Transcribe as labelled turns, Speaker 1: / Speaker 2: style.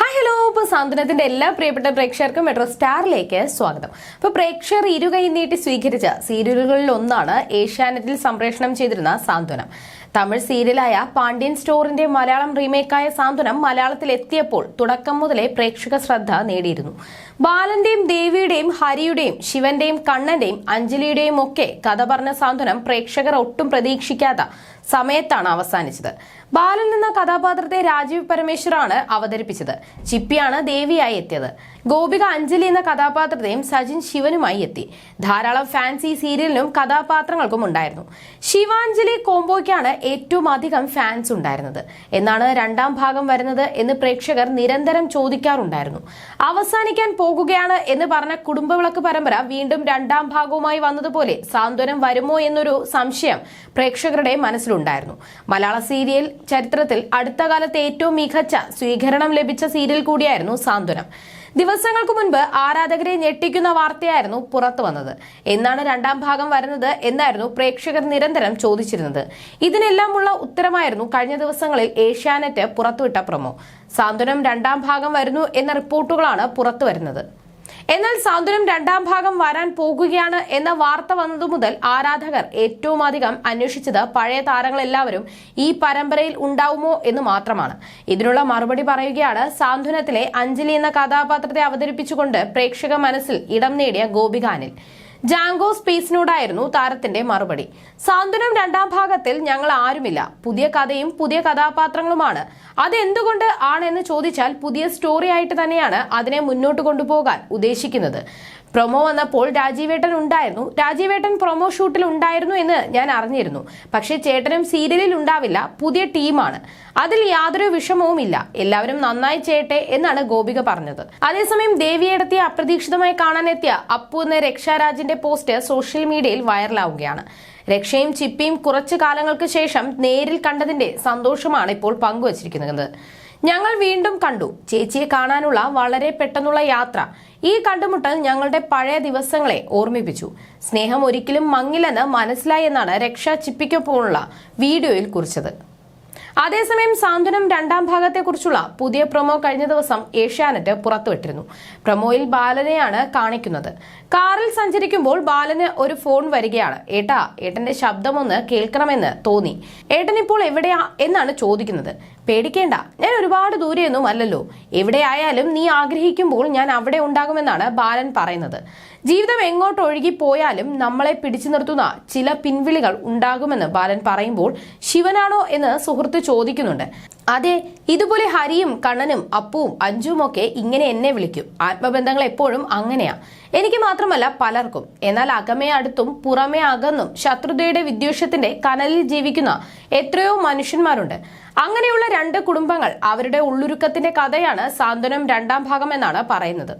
Speaker 1: Hi hello ഇപ്പോൾ സാന്ത്വനത്തിന്റെ എല്ലാ പ്രിയപ്പെട്ട പ്രേക്ഷകർക്കും മെട്രോ സ്റ്റാറിലേക്ക് സ്വാഗതം. ഇപ്പോൾ പ്രേക്ഷകർ ഇരുകൈ നീട്ടി സ്വീകരിച്ച സീരിയലുകളിൽ ഒന്നാണ് ഏഷ്യാനെറ്റിൽ സംപ്രേഷണം ചെയ്തിരുന്ന സാന്ത്വനം. തമിഴ് സീരിയലായ പാണ്ഡ്യൻ സ്റ്റോറിന്റെ മലയാളം റീമേക്കായ സാന്ത്വനം മലയാളത്തിൽ എത്തിയപ്പോൾ തുടക്കം മുതലേ പ്രേക്ഷക ശ്രദ്ധ നേടിയിരുന്നു. ബാലന്റെയും ദേവിയുടെയും ഹരിയുടെയും ശിവന്റെയും കണ്ണന്റെയും അഞ്ജലിയുടെയും ഒക്കെ കഥ പറഞ്ഞ സാന്ത്വനം പ്രേക്ഷകർ ഒട്ടും പ്രതീക്ഷിക്കാത്ത സമയത്താണ് അവസാനിച്ചത്. ബാലൻ എന്ന കഥാപാത്രത്തെ രാജീവ് പരമേശ്വറാണ് അവതരിപ്പിച്ചത്. ചിപ്പിയാണ് ദേവിയായി എത്തിയത്. ഗോപിക അഞ്ജലി എന്ന കഥാപാത്രത്തെയും സജിൻ ശിവനുമായി എത്തി. ധാരാളം ഫാൻസി സീരിയലിനും കഥാപാത്രങ്ങൾക്കും ഉണ്ടായിരുന്നു. ശിവാഞ്ജലി കോംബോയ്ക്കാണ് ഏറ്റവും അധികം ഫാൻസ് ഉണ്ടായിരുന്നത്. എന്നാണ് രണ്ടാം ഭാഗം വരുന്നത് എന്ന് പ്രേക്ഷകർ നിരന്തരം ചോദിക്കാറുണ്ടായിരുന്നു. അവസാനിക്കാൻ പോകുകയാണ് എന്ന് പറഞ്ഞ കുടുംബവിളക്ക് പരമ്പര വീണ്ടും രണ്ടാം ഭാഗവുമായി വന്നതുപോലെ സാന്ത്വനം വരുമോ എന്നൊരു സംശയം പ്രേക്ഷകരുടെ മനസ്സിലുണ്ടായിരുന്നു. മലയാള സീരിയൽ ചരിത്രത്തിൽ അടുത്ത കാലത്ത് ഏറ്റവും മികച്ച സ്വീകരണം ലഭിച്ച സീരിയൽ കൂടിയായിരുന്നു സാന്ത്വനം. ദിവസങ്ങൾക്ക് മുൻപ് ആരാധകരെ ഞെട്ടിക്കുന്ന വാർത്തയായിരുന്നു പുറത്തു വന്നത്. എന്നാണ് രണ്ടാം ഭാഗം വരുന്നത് എന്നായിരുന്നു പ്രേക്ഷകർ നിരന്തരം ചോദിച്ചിരുന്നത്. ഇതിനെല്ലാമുള്ള ഉത്തരമായിരുന്നു കഴിഞ്ഞ ദിവസങ്ങളിൽ ഏഷ്യാനെറ്റ് പുറത്തുവിട്ട പ്രമോ. സാന്ത്വനം രണ്ടാം ഭാഗം വരുന്നു എന്ന റിപ്പോർട്ടുകളാണ് പുറത്തു വരുന്നത്. എന്നാൽ സൗന്ദര്യം രണ്ടാം ഭാഗം വരാൻ പോകുകയാണ് എന്ന വാർത്ത വന്നതു മുതൽ ആരാധകർ ഏറ്റവും അധികം അന്വേഷിച്ചത് പഴയ താരങ്ങളെല്ലാവരും ഈ പരമ്പരയിൽ ഉണ്ടാവുമോ എന്ന് മാത്രമാണ്. ഇതിനുള്ള മറുപടി പറയുകയാണ് സാന്ത്വനത്തിലെ അഞ്ജലി എന്ന കഥാപാത്രത്തെ അവതരിപ്പിച്ചുകൊണ്ട് പ്രേക്ഷക മനസ്സിൽ ഇടം നേടിയ ഗോപികാനിൽ. ജാങ്കോ സ്പേസിനോടായിരുന്നു താരത്തിന്റെ മറുപടി. സാന്ത്വനം രണ്ടാം ഭാഗത്തിൽ ഞങ്ങൾ ആരുമില്ല. പുതിയ കഥയും പുതിയ കഥാപാത്രങ്ങളുമാണ്. അതെന്തുകൊണ്ട് ആണെന്ന് ചോദിച്ചാൽ പുതിയ സ്റ്റോറി ആയിട്ട് തന്നെയാണ് അതിനെ മുന്നോട്ട് കൊണ്ടുപോകാൻ ഉദ്ദേശിക്കുന്നത്. പ്രൊമോ വന്നപ്പോൾ രാജീവേട്ടൻ ഉണ്ടായിരുന്നു. രാജീവേട്ടൻ പ്രൊമോ ഷൂട്ടിൽ ഉണ്ടായിരുന്നു എന്ന് ഞാൻ അറിഞ്ഞിരുന്നു. പക്ഷേ ചേട്ടനും സീരിയലിൽ ഉണ്ടാവില്ല. പുതിയ ടീമാണ് അതിൽ യാതൊരു വിഷമവുമില്ല എല്ലാവരും നന്നായി ചെയ്യട്ടെ എന്നാണ് ഗോപിക പറഞ്ഞത്. അതേസമയം ദേവിയെടുത്തി അപ്രതീക്ഷിതമായി കാണാനെത്തിയ അപ്പു എന്ന രക്ഷാരാജിന്റെ പോസ്റ്റ് സോഷ്യൽ മീഡിയയിൽ വൈറലാവുകയാണ്. രക്ഷയും ചിപ്പിയും കുറച്ചു കാലങ്ങൾക്ക് ശേഷം നേരിൽ കണ്ടതിന്റെ സന്തോഷമാണ് ഇപ്പോൾ പങ്കുവച്ചിരിക്കുന്നത്. ഞങ്ങൾ വീണ്ടും കണ്ടു. ചേച്ചിയെ കാണാനുള്ള വളരെ പെട്ടെന്നുള്ള യാത്ര. ഈ കണ്ടുമുട്ടൽ ഞങ്ങളുടെ പഴയ ദിവസങ്ങളെ ഓർമ്മിപ്പിച്ചു. സ്നേഹം ഒരിക്കലും മങ്ങില്ലെന്ന് മനസ്സിലായി എന്നാണ് രക്ഷ ചിപ്പിക്കൊപ്പമുള്ള വീഡിയോയിൽ കുറിച്ചത്. അതേസമയം സാന്ത്വനം രണ്ടാം ഭാഗത്തെക്കുറിച്ചുള്ള പുതിയ പ്രൊമോ കഴിഞ്ഞ ദിവസം ഏഷ്യാനെറ്റ് പുറത്തുവിട്ടിരുന്നു. പ്രൊമോയിൽ ബാലനെയാണ് കാണിക്കുന്നത്. കാറിൽ സഞ്ചരിക്കുമ്പോൾ ബാലന് ഒരു ഫോൺ വരികയാണ്. ഏട്ടാ ഏട്ടന്റെ ശബ്ദമൊന്ന് കേൾക്കണമെന്ന് തോന്നി. ഏട്ടൻ ഇപ്പോൾ എവിടെയാ? എന്നാണ് ചോദിക്കുന്നത്. പേടിക്കേണ്ട. ഞാൻ ഒരുപാട് ദൂരെയൊന്നും അല്ലല്ലോ. എവിടെയായാലും നീ ആഗ്രഹിക്കുമ്പോൾ ഞാൻ അവിടെ ഉണ്ടാകുമെന്നാണ് ബാലൻ പറയുന്നത്. ജീവിതം എങ്ങോട്ട് ഒഴുകി പോയാലും നമ്മളെ പിടിച്ചു നിർത്തുന്ന ചില പിൻവിളികൾ ഉണ്ടാകുമെന്ന് ബാലൻ പറയുമ്പോൾ ശിവനാണോ എന്ന് സുഹൃത്ത് ചോദിക്കുന്നുണ്ട്. അതെ ഇതുപോലെ ഹരിയും കണ്ണനും അപ്പുവും ഒക്കെ ഇങ്ങനെ എന്നെ വിളിക്കും. ആത്മബന്ധങ്ങൾ എപ്പോഴും അങ്ങനെയാ. എനിക്ക് മാത്രമല്ല പലർക്കും. എന്നാൽ അകമേ അടുത്തും പുറമേ അകന്നും ശത്രുതയുടെ വിദ്വേഷത്തിന്റെ കനലിൽ ജീവിക്കുന്ന എത്രയോ മനുഷ്യന്മാരുണ്ട്. അങ്ങനെയുള്ള രണ്ട് കുടുംബങ്ങൾ അവരുടെ ഉള്ളുരുക്കത്തിന്റെ കഥയാണ് സാന്ത്വനം രണ്ടാം ഭാഗം എന്നാണ് പറയുന്നത്.